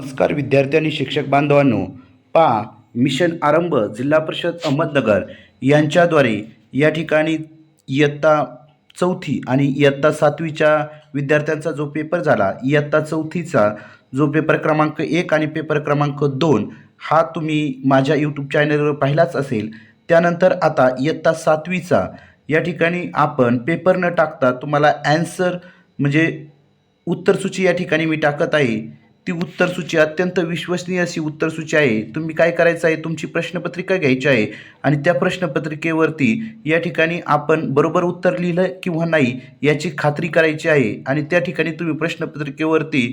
नमस्कार विद्यार्थी आणि शिक्षक बांधवांनो पा. मिशन आरंभ जिल्हा परिषद अहमदनगर यांच्याद्वारे या ठिकाणी इयत्ता चौथी आणि इयत्ता सातवीच्या विद्यार्थ्यांचा जो पेपर झाला इयत्ता चौथीचा जो पेपर क्रमांक एक आणि पेपर क्रमांक दोन हा तुम्ही माझ्या यूट्यूब चॅनलवर पाहिलाच असेल. त्यानंतर आता इयत्ता सातवीचा या ठिकाणी आपण पेपर न टाकता तुम्हाला ॲन्सर म्हणजे उत्तरसूची या ठिकाणी मी टाकत आहे. ती उत्तरसूची अत्यंत विश्वसनीय अशी उत्तरसूची आहे. तुम्ही काय करायचं आहे? तुमची प्रश्नपत्रिका घ्यायची आहे आणि त्या प्रश्नपत्रिकेवरती या ठिकाणी आपण बरोबर उत्तर लिहिलं किंवा नाही याची खात्री करायची आहे आणि त्या ठिकाणी तुम्ही प्रश्नपत्रिकेवरती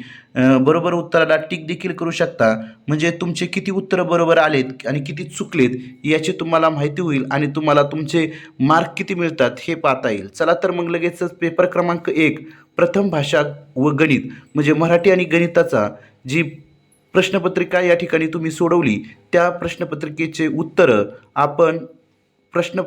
बरोबर उत्तराला टिक देखील करू शकता. म्हणजे तुमचे किती उत्तरं बरोबर आलेत आणि किती चुकलेत याची तुम्हाला माहिती होईल आणि तुम्हाला तुमचे मार्क किती मिळतात हे पाहता येईल. चला तर मग लगेचच पेपर क्रमांक एक प्रथम भाषा व गणित म्हणजे मराठी आणि गणिताचा जी प्रश्नपत्रिका या ठिकाणी तुम्ही सोडवली त्या प्रश्नपत्रिकेचे उत्तरं आपण प्रश्न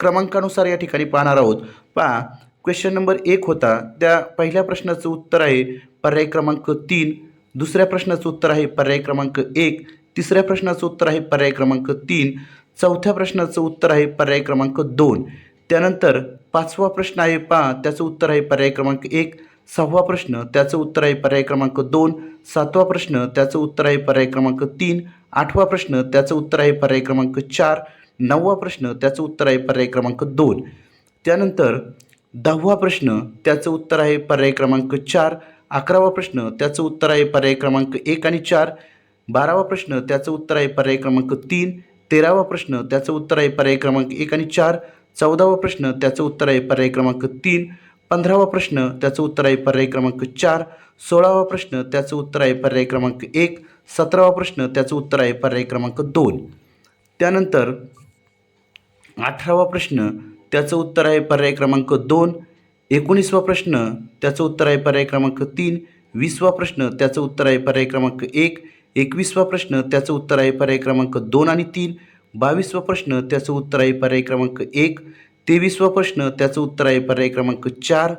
क्रमांकानुसार या ठिकाणी पाहणार आहोत. पहा क्वेश्चन नंबर एक होता त्या पहिल्या प्रश्नाचं उत्तर आहे पर्याय क्रमांक तीन दुसऱ्या प्रश्नाचं उत्तर आहे पर्याय क्रमांक एक तिसऱ्या प्रश्नाचं उत्तर आहे पर्याय क्रमांक तीन चौथ्या प्रश्नाचं उत्तर आहे पर्याय क्रमांक दोन. त्यानंतर पाचवा प्रश्न आहे पा त्याचं उत्तर आहे पर्याय क्रमांक एक. सहावा प्रश्न त्याचं उत्तर आहे पर्याय क्रमांक दोन. सातवा प्रश्न त्याचं उत्तर आहे पर्याय क्रमांक तीन. आठवा प्रश्न त्याचं उत्तर आहे पर्याय क्रमांक चार. नववा प्रश्न त्याचं उत्तर आहे पर्याय क्रमांक दोन. त्यानंतर दहावा प्रश्न त्याचं उत्तर आहे पर्याय क्रमांक चार. अकरावा प्रश्न त्याचं उत्तर आहे पर्याय क्रमांक एक आणि चार. बारावा प्रश्न त्याचं उत्तर आहे पर्याय क्रमांक तीन. तेरावा प्रश्न त्याचं उत्तर आहे पर्याय क्रमांक एक आणि चार. चौदावा प्रश्न त्याचं उत्तर आहे पर्याय क्रमांक तीन. पंधरावा प्रश्न त्याचं उत्तर आहे पर्याय क्रमांक चार. सोळावा प्रश्न त्याचं उत्तर आहे पर्याय क्रमांक एक. सतरावा प्रश्न त्याचं उत्तर आहे पर्याय क्रमांक दोन. त्यानंतर अठरावा प्रश्न त्याचं उत्तर आहे पर्याय क्रमांक दोन. एकोणीसवा प्रश्न त्याचं उत्तर आहे पर्याय क्रमांक तीन. वीसवा प्रश्न त्याचं उत्तर आहे पर्याय क्रमांक एक. एकवीसवा प्रश्न त्याचं उत्तर आहे पर्याय क्रमांक दोन आणि तीन. बावीसवा प्रश्न त्याचं उत्तर आहे पर्याय क्रमांक एक. तेवीसवा प्रश्न त्याचं उत्तर आहे पर्याय क्रमांक चार.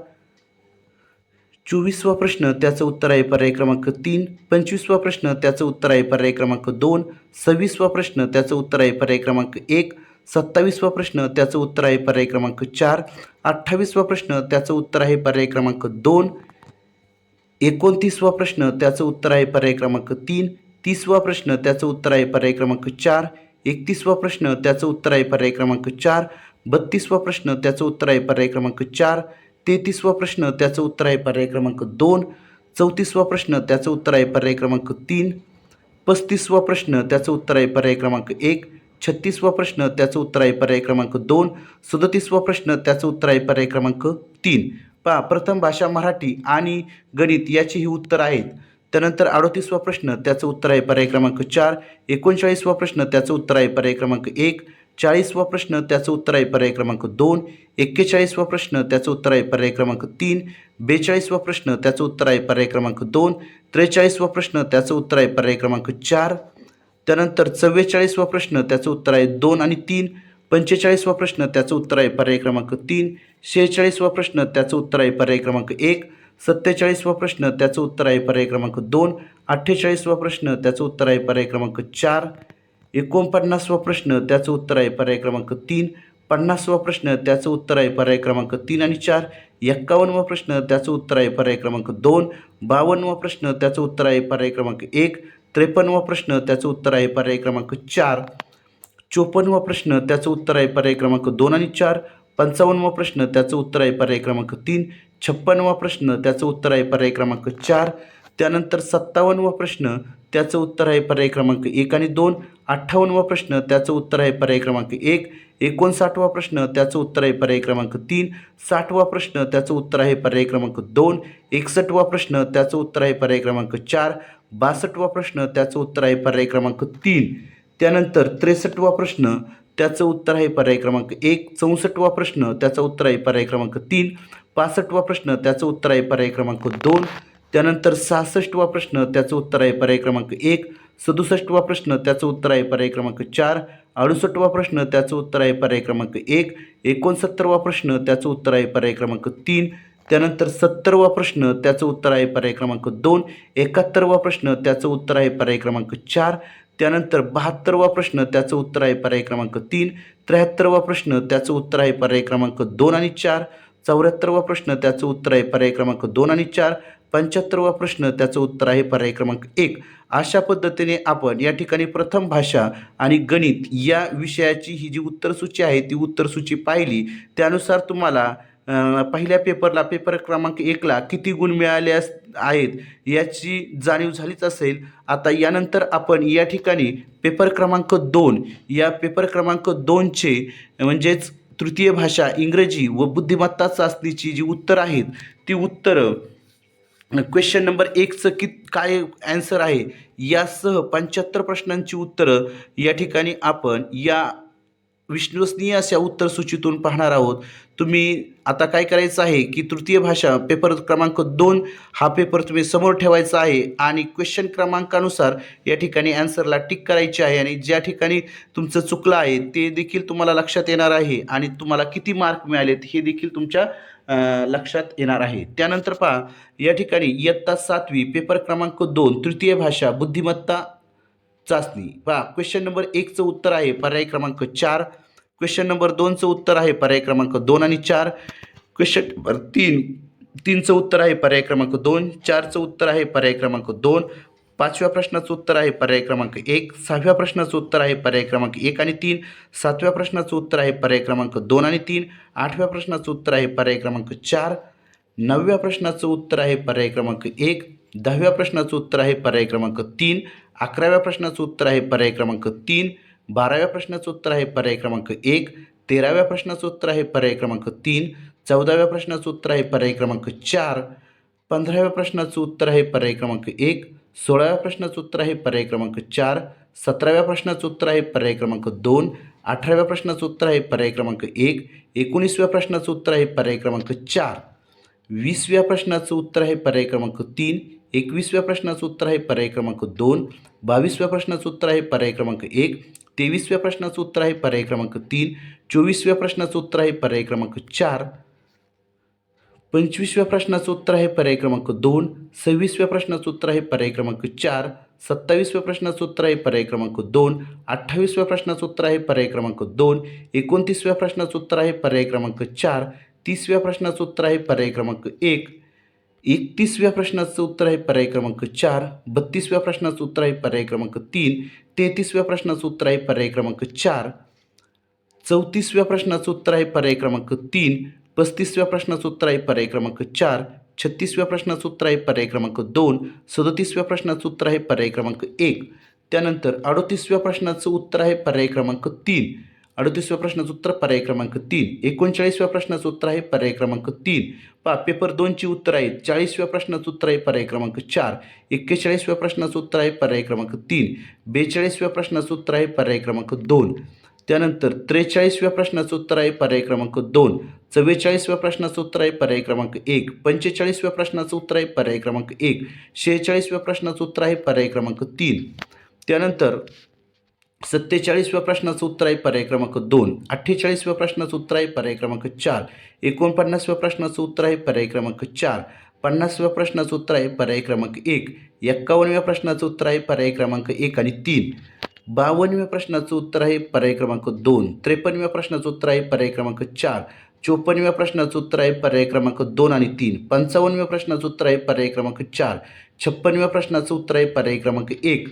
चोवीसवा प्रश्न त्याचं उत्तर आहे पर्याय क्रमांक तीन. पंचवीसवा प्रश्न त्याचं उत्तर आहे पर्याय क्रमांक दोन. सव्वीसवा प्रश्न त्याचं उत्तर आहे पर्याय क्रमांक एक. सत्तावीसवा प्रश्न त्याचं उत्तर आहे पर्याय क्रमांक चार. अठ्ठावीसवा प्रश्न त्याचं उत्तर आहे पर्याय क्रमांक दोन. एकोणतीसवा प्रश्न त्याचं उत्तर आहे पर्याय क्रमांक तीन. तीसवा प्रश्न त्याचं उत्तर आहे पर्याय क्रमांक चार. एकतीसवा प्रश्न त्याचं उत्तर आहे पर्याय क्रमांक चार. बत्तीसवा प्रश्न त्याचं उत्तर आहे पर्याय क्रमांक चार. तेहतीसवा प्रश्न त्याचं उत्तर आहे पर्याय क्रमांक दोन. चौतीसवा प्रश्न त्याचं उत्तर आहे पर्याय क्रमांक तीन. पस्तीसवा प्रश्न त्याचं उत्तर आहे पर्याय क्रमांक एक. छत्तीसवा प्रश्न त्याचं उत्तर आहे पर्याय क्रमांक दोन. सदतीसवा प्रश्न त्याचं उत्तर आहे पर्याय क्रमांक तीन. पहा प्रथम भाषा मराठी आणि गणित याची ही उत्तर आहेत. त्यानंतर अडोतीसवा प्रश्न त्याचं उत्तर आहे पर्याय क्रमांक चार. एकोणचाळीसवा प्रश्न त्याचं उत्तर आहे पर्याय क्रमांक एक. चाळीसवा प्रश्न त्याचं उत्तर आहे पर्याय क्रमांक दोन. एक्केचाळीसवा प्रश्न त्याचं उत्तर आहे पर्याय क्रमांक तीन. बेचाळीसवा प्रश्न त्याचं उत्तर आहे पर्याय क्रमांक दोन. त्रेचाळीसवा प्रश्न त्याचं उत्तर आहे पर्याय क्रमांक चार. त्यानंतर चव्वेचाळीसवा प्रश्न त्याचं उत्तर आहे दोन आणि तीन. पंचेचाळीसवा प्रश्न त्याचं उत्तर आहे पर्याय क्रमांक तीन. शेहेचाळीसवा प्रश्न त्याचं उत्तर आहे पर्याय क्रमांक एक. सत्तेचाळीसवा प्रश्न त्याचं उत्तर आहे पर्याय क्रमांक दोन. अठ्ठेचाळीसवा प्रश्न त्याचं उत्तर आहे पर्याय क्रमांक चार. एकोणपन्नासवा प्रश्न त्याचं उत्तर आहे पर्याय क्रमांक तीन. पन्नासवा प्रश्न त्याचं उत्तर आहे पर्याय क्रमांक तीन आणि चार. एक्कावन्नवा प्रश्न त्याचं उत्तर आहे पर्याय क्रमांक दोन. बावन्नवा प्रश्न त्याचं उत्तर आहे पर्याय क्रमांक एक. त्रेपन्नवा प्रश्न त्याचं उत्तर आहे पर्याय क्रमांक चार. चोपन्नवा प्रश्न त्याचं उत्तर आहे पर्याय क्रमांक दोन आणि चार. पंचावन्नवा प्रश्न त्याचं उत्तर आहे पर्याय क्रमांक तीन. छप्पन्नवा प्रश्न त्याचं उत्तर आहे पर्याय क्रमांक चार. त्यानंतर सत्तावन्नवा प्रश्न त्याचं उत्तर आहे पर्याय क्रमांक एक आणि दोन. अठ्ठावन्नवा प्रश्न त्याचं उत्तर आहे पर्याय क्रमांक एक. एकोणसाठवा प्रश्न त्याचं उत्तर आहे पर्याय क्रमांक तीन. साठवा प्रश्न त्याचं उत्तर आहे पर्याय क्रमांक दोन. एकसष्टवा प्रश्न त्याचं उत्तर आहे पर्याय क्रमांक चार. बासष्टवा प्रश्न त्याचं उत्तर आहे पर्याय क्रमांक तीन. त्यानंतर त्रेसष्टवा प्रश्न त्याचं उत्तर आहे पर्याय क्रमांक एक. चौसष्टवा प्रश्न त्याचं उत्तर आहे पर्याय क्रमांक तीन. पासष्टवा प्रश्न त्याचं उत्तर आहे पर्याय क्रमांक दोन. त्यानंतर सहासष्टवा प्रश्न त्याचं उत्तर आहे पर्याय क्रमांक एक. सदुसष्टवा प्रश्न त्याचं उत्तर आहे पर्याय क्रमांक चार. अडुसष्टवा प्रश्न त्याचं उत्तर आहे पर्याय क्रमांक एक. एकोणसत्तरवा प्रश्न त्याचं उत्तर आहे पर्याय क्रमांक तीन. त्यानंतर सत्तरवा प्रश्न त्याचं उत्तर आहे पर्याय क्रमांक दोन. एकाहत्तरवा प्रश्न त्याचं उत्तर आहे पर्याय क्रमांक चार. त्यानंतर बहात्तरवा प्रश्न त्याचं उत्तर आहे पर्याय क्रमांक तीन. त्र्याहत्तरवा प्रश्न त्याचं उत्तर आहे पर्याय क्रमांक दोन आणि चार. चौऱ्याहत्तरवा प्रश्न त्याचं उत्तर आहे पर्याय क्रमांक दोन आणि चार. पंच्याहत्तरवा प्रश्न त्याचं उत्तर आहे पर्याय क्रमांक एक. अशा पद्धतीने आपण या ठिकाणी प्रथम भाषा आणि गणित या विषयाची ही जी उत्तरसूची आहे ती उत्तरसूची पाहिली. त्यानुसार तुम्हाला पहिल्या पेपरला पेपर क्रमांक एकला किती गुण मिळाले अस आहेत याची जाणीव झालीच असेल. आता यानंतर आपण या ठिकाणी पेपर क्रमांक दोन या पेपर क्रमांक दोनचे म्हणजेच तृतीय भाषा इंग्रजी व बुद्धिमत्ता चाचणीची जी उत्तरं आहेत ती उत्तरं क्वेश्चन नंबर एकचं कित काय ॲन्सर आहे यासह पंच्याहत्तर प्रश्नांची उत्तरं या ठिकाणी आपण या विश्वसनीय अशा उत्तरसूचीतून पाहणार आहोत. तुम्ही आता काय करायचं आहे की तृतीय भाषा पेपर क्रमांक दोन हा पेपर तुम्ही समोर ठेवायचा आहे आणि क्वेश्चन क्रमांकानुसार या ठिकाणी ॲन्सरला टिक करायचे आहे आणि ज्या ठिकाणी तुमचं चुकलं आहे ते देखील तुम्हाला लक्षात येणार आहे आणि तुम्हाला किती मार्क मिळालेत हे देखील तुमच्या लक्षात येणार आहे. त्यानंतर पहा या ठिकाणी इयत्ता सातवी पेपर क्रमांक दोन तृतीय भाषा बुद्धिमत्ता चाचणी. पहा क्वेश्चन नंबर एकचं उत्तर आहे. पर्याय क्रमांक चार क्वेश्चन नंबर दोनचं उत्तर आहे पर्याय क्रमांक दोन आणि चार क्वेश्चन नंबर तीन तीनचं उत्तर आहे पर्याय क्रमांक दोन चारचं उत्तर आहे पर्याय क्रमांक दोन पाचव्या प्रश्नाचं उत्तर आहे पर्याय क्रमांक एक सहाव्या प्रश्नाचं उत्तर आहे पर्याय क्रमांक एक आणि तीन सातव्या प्रश्नाचं उत्तर आहे पर्याय क्रमांक दोन आणि तीन आठव्या प्रश्नाचं उत्तर आहे पर्याय क्रमांक चार नवव्या प्रश्नाचं उत्तर आहे पर्याय क्रमांक एक दहाव्या प्रश्नाचं उत्तर आहे पर्याय क्रमांक तीन अकराव्या प्रश्नाचं उत्तर आहे पर्याय क्रमांक तीन बाराव्या प्रश्नाचं उत्तर आहे पर्याय क्रमांक एक तेराव्या प्रश्नाचं उत्तर आहे पर्याय क्रमांक तीन चौदाव्या प्रश्नाचं उत्तर आहे पर्याय क्रमांक चार पंधराव्या प्रश्नाचं उत्तर आहे पर्याय क्रमांक एक सोळाव्या प्रश्नाचं उत्तर आहे पर्याय क्रमांक चार सतराव्या प्रश्नाचं उत्तर आहे पर्याय क्रमांक दोन अठराव्या प्रश्नाचं उत्तर आहे पर्याय क्रमांक एक एकोणीसव्या प्रश्नाचं उत्तर आहे पर्याय क्रमांक चार वीसव्या प्रश्नाचं उत्तर आहे पर्याय क्रमांक तीन एकवीसव्या प्रश्नाचं उत्तर आहे पर्याय क्रमांक दोन बावीसव्या प्रश्नाचं उत्तर आहे पर्याय क्रमांक एक तेवीसव्या प्रश्नाचं उत्तर आहे पर्याय क्रमांक तीन. चोवीसव्या प्रश्नाचं उत्तर आहे पर्याय क्रमांक चार. पंचवीसव्या प्रश्नाचं उत्तर आहे पर्याय क्रमांक दोन. सव्वीसव्या प्रश्नाचं उत्तर आहे पर्याय क्रमांक चार. सत्तावीसव्या प्रश्नाचं उत्तर आहे पर्याय क्रमांक दोन. अठ्ठावीसव्या प्रश्नाचं उत्तर आहे पर्याय क्रमांक दोन. एकोणतीसव्या प्रश्नाचं उत्तर आहे पर्याय क्रमांक चार. तीसव्या प्रश्नाचं उत्तर आहे पर्याय क्रमांक एक. एकतीसव्या प्रश्नाचं उत्तर आहे पर्याय क्रमांक चार बत्तीसव्या प्रश्नाचं उत्तर आहे पर्याय क्रमांक तीन तेहतीसव्या प्रश्नाचं उत्तर आहे पर्याय क्रमांक चार चौतीसव्या प्रश्नाचं उत्तर आहे पर्याय क्रमांक तीन पस्तीसव्या प्रश्नाचं उत्तर आहे पर्याय क्रमांक चार छत्तीसव्या प्रश्नाचं उत्तर आहे पर्याय क्रमांक दोन सदोतीसव्या प्रश्नाचं उत्तर आहे पर्याय क्रमांक एक. त्यानंतर अडोतीसव्या प्रश्नाचं उत्तर आहे पर्याय क्रमांक तीन. अडतीसव्या प्रश्नाचं उत्तर पर्याय क्रमांक तीन. एकोणचाळीसव्या प्रश्नाचं उत्तर आहे पर्याय क्रमांक तीन. पा पेपर दोनची उत्तर आहेत. चाळीसव्या प्रश्नाचं उत्तर आहे पर्याय क्रमांक चार. एक्केचाळीसव्या प्रश्नाचं उत्तर आहे पर्याय क्रमांक तीन. बेचाळीसव्या प्रश्नाचं उत्तर आहे पर्याय क्रमांक दोन. त्यानंतर त्रेचाळीसव्या प्रश्नाचं उत्तर आहे पर्याय क्रमांक दोन. चव्वेचाळीसव्या प्रश्नाचं उत्तर आहे पर्याय क्रमांक एक. पंचेचाळीसव्या प्रश्नाचं उत्तर आहे पर्याय क्रमांक एक. शेहेचाळीसव्या प्रश्नाचं उत्तर आहे पर्याय क्रमांक तीन. त्यानंतर सत्तेचाळीसव्या प्रश्नाचं उत्तर आहे पर्याय क्रमांक दोन अठ्ठेचाळीसव्या प्रश्नाचं उत्तर आहे पर्याय क्रमांक चार एकोणपन्नासव्या प्रश्नाचं उत्तर आहे पर्याय क्रमांक चार पन्नासव्या प्रश्नाचं उत्तर आहे पर्याय क्रमांक एक एक्कावन्नव्या प्रश्नाचं उत्तर आहे पर्याय क्रमांक एक आणि तीन बावन्नव्या प्रश्नाचं उत्तर आहे पर्याय क्रमांक दोन त्रेपन्नव्या प्रश्नाचं उत्तर आहे पर्याय क्रमांक चार चोपन्नव्या प्रश्नाचं उत्तर आहे पर्याय क्रमांक दोन आणि तीन पंचावन्नव्या प्रश्नाचं उत्तर आहे पर्याय क्रमांक चार छप्पन्नव्या प्रश्नाचं उत्तर आहे पर्याय क्रमांक एक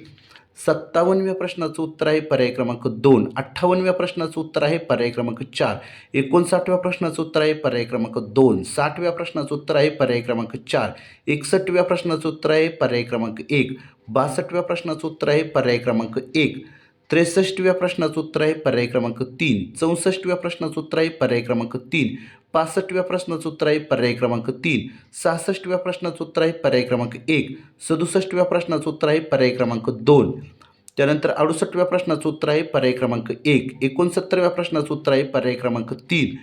सत्तावन्नव्या प्रश्नाचं उत्तर आहे पर्याय क्रमांक दोन. अठ्ठावन्नव्या प्रश्नाचं उत्तर आहे पर्याय क्रमांक चार. एकोणसाठव्या प्रश्नाचं उत्तर आहे पर्याय क्रमांक दोन. साठव्या प्रश्नाचं उत्तर आहे पर्याय क्रमांक चार. एकसष्टव्या प्रश्नाचं उत्तर आहे पर्याय क्रमांक एक. बासष्टव्या प्रश्नाचं उत्तर आहे पर्याय क्रमांक एक. त्रेसष्टव्या प्रश्नाचं उत्तर आहे पर्याय क्रमांक तीन चौसष्टव्या प्रश्नाचं उत्तर आहे पर्याय क्रमांक तीन पासष्टव्या प्रश्नाचं उत्तर आहे पर्याय क्रमांक तीन सहासष्टव्या प्रश्नाचं उत्तर आहे पर्याय क्रमांक एक सदुसष्टव्या प्रश्नाचं उत्तर आहे पर्याय क्रमांक दोन त्यानंतर अडुसष्टव्या प्रश्नाचं उत्तर आहे पर्याय क्रमांक एक एकोणसत्तरव्या प्रश्नाचं उत्तर आहे पर्याय क्रमांक तीन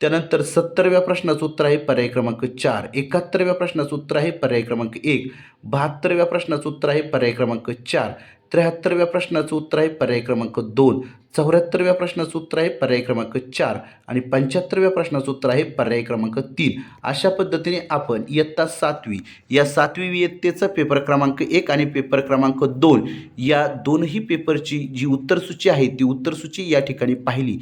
त्यानंतर सत्तरव्या प्रश्नाचं उत्तर आहे पर्याय क्रमांक चार एकाहत्तरव्या प्रश्नाचं उत्तर आहे पर्याय क्रमांक एक बहात्तरव्या प्रश्नाचं उत्तर आहे पर्याय क्रमांक चार त्र्याहत्तरव्या प्रश्नाचं उत्तर आहे पर्याय क्रमांक दोन चौऱ्याहत्तरव्या प्रश्नाचं उत्तर आहे पर्याय क्रमांक चार आणि पंच्याहत्तरव्या प्रश्नाचं उत्तर आहे पर्याय क्रमांक तीन. अशा पद्धतीने आपण इयत्ता सातवी या सातवी इयत्तेचा पेपर क्रमांक एक आणि पेपर क्रमांक दोन या दोनही पेपरची जी उत्तरसूची आहे ती उत्तरसूची या ठिकाणी पाहिली.